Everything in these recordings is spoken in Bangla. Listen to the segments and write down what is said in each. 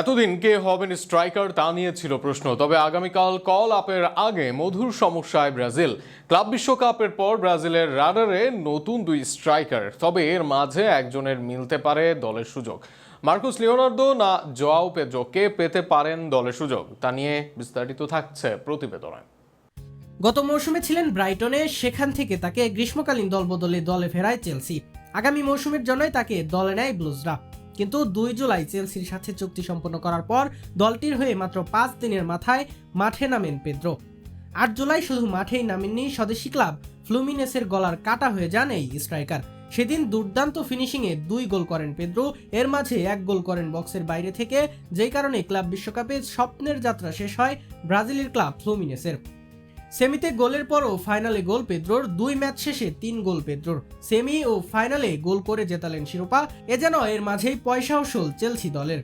এতদিন কে হবেন স্ট্রাইকার তা নিয়ে ছিল প্রশ্ন, তবে আগামীকাল কল আপের আগে মধুর সমস্যায় ব্রাজিল। ক্লাব বিশ্বকাপের পর ব্রাজিলের রাডারে নতুন দুই স্ট্রাইকার, তবে এর মাঝে একজনের মিলতে পারে দলের সুযোগ। মার্কুস লিওনার্দো না জোয়াও পেজো কে পেতে পারেন দলের সুযোগ? তা নিয়ে বিস্তারিত থাকছে প্রতিবেদনে গত মৌসুমে ছিলেন ব্রাইটনে, সেখান থেকে তাকে গ্রীষ্মকালীন দলবদলে দলে ফেরায় চেলসি। আগামী মৌসুমের জন্যই তাকে দলে নেয় ব্লুজরা। কিন্তু দুই জুলাই চেলসির সাথে চুক্তি সম্পন্ন করার পর দলটির হয়ে মাত্র পাঁচ দিনের মাথায় মাঠে নামেন পেদ্রো। আট জুলাই শুধু মাঠেই নামেননি স্বদেশি ক্লাব, ফ্লুমিনেসের গলার কাটা হয়ে যান এই স্ট্রাইকার। সেদিন দুর্দান্ত ফিনিশিংয়ে দুই গোল করেন পেদ্রো, এর মাঝে এক গোল করেন বক্সের বাইরে থেকে, যেই কারণে ক্লাব বিশ্বকাপে স্বপ্নের যাত্রা শেষ হয় ব্রাজিলের ক্লাব ফ্লুমিনেসের। সেমিতে গোলের পরও ফাইনালে গোল পেদ্রোর, দুই ম্যাচ শেষে তিন গোল পেদ্রোর। সেমি ও ফাইনালে গোল করে জেতালেন শিরোপা, এ যেন এর মাঝেই পয়সা উসুল চেলসি দলের।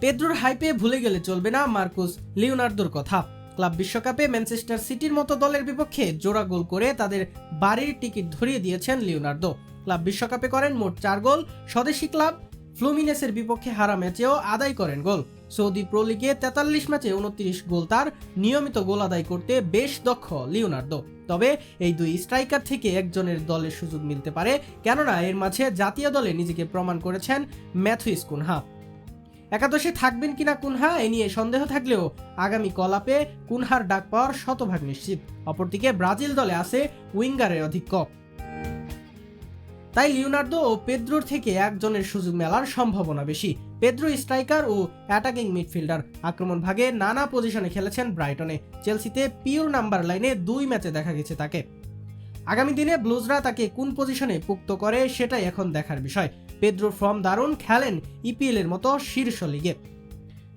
পেদ্রোর হাইপে ভুলে গেলে চলবে না মার্কুস লিওনার্দোর কথা। ক্লাব বিশ্বকাপে ম্যানচেস্টার সিটির মতো দলের বিপক্ষে জোড়া গোল করে তাদের বাড়ির টিকিট ধরিয়ে দিয়েছেন লিওনার্দো। ক্লাব বিশ্বকাপে করেন মোট চার গোল, স্বদেশি ক্লাব ফ্লুমিনেসের বিপক্ষে হারা ম্যাচেও আদায় করেন গোল। সৌদি প্রো লিগে তেতাল্লিশ ম্যাচে উনত্রিশ গোল তার, নিয়মিত গোল আদায় করতে বেশ দক্ষ লিওনার্দো। তবে এই দুই স্ট্রাইকার থেকে একজনের দলের সুযোগ মিলতে পারে, কেননা এর মাঝে জাতীয় দলে নিজেকে প্রমাণ করেছেন ম্যাথুইস কুনহা। একাদশে থাকবেন কিনা কুনহা, এ নিয়ে সন্দেহ থাকলেও আগামী কলাপে কুনহার ডাক পাওয়ার শতভাগ নিশ্চিত। অপরদিকে ব্রাজিল দলে আছে উইঙ্গারের অধিক্য তাই লিওনার্দো ও পেদ্রোর থেকে একজনের সুযোগ মেলার সম্ভাবনা বেশি। পেদ্রো স্ট্রাইকার ও অ্যাটাকিং মিডফিল্ডার। আক্রমণ ভাগে নানা পজিশনে খেলেছেন ব্রাইটনে। চেলসিতে পিওর নাম্বার লাইনে দুই ম্যাচে দেখা গেছে তাকে। আগামী দিনে ব্লুজরা তাকে কোন পজিশনে পুক্ত করে সেটাই এখন দেখার বিষয়। পেদ্রোর ফর্ম দারুণ খেলেন ইপিএল এর মতো শীর্ষ লিগে।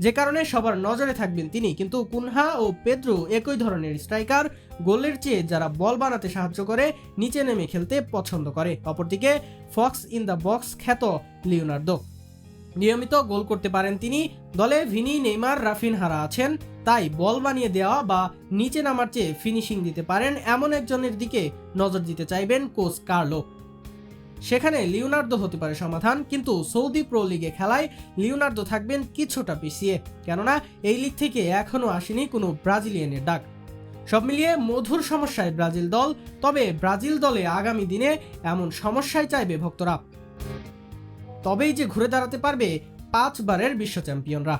যে কারণে সবার নজরে থাকবেন তিনি। কিন্তু কুনহা ও পেদ্রো একই ধরনের স্ট্রাইকার, গোলের চেয়ে যারা বল বানাতে সাহায্য করে, নিচে নেমে খেলতে পছন্দ করে। অপরদিকে, ফক্স ইন দ্য বক্স খ্যাত লিওনার্দো। নিয়মিত গোল করতে পারেন তিনি। দলে ভিনি, নেইমার, রাফিনহারা আছেন। তাই বল বানিয়ে দেওয়া বা নিচে নামার চেয়ে ফিনিশিং দিতে পারেন এমন একজনের দিকে নজর দিতে চাইবেন কোচ কার্লো। সেখানে লিওনার্দো হতে পারে সমাধান, কিন্তু সৌদি প্রো লিগে খেলায় লিওনার্দো থাকবেন কিছুটা পিছিয়ে, কেননা এই লিগ থেকে এখনও আসেনি কোনো ব্রাজিলিয়ানের ডাক। সব মিলিয়ে মধুর সমস্যায় ব্রাজিল দল, তবে ব্রাজিল দলে আগামী দিনে এমন সমস্যায় চাইবে ভক্তরা। তবেই যে ঘুরে দাঁড়াতে পারবে পাঁচবারের বিশ্ব চ্যাম্পিয়নরা।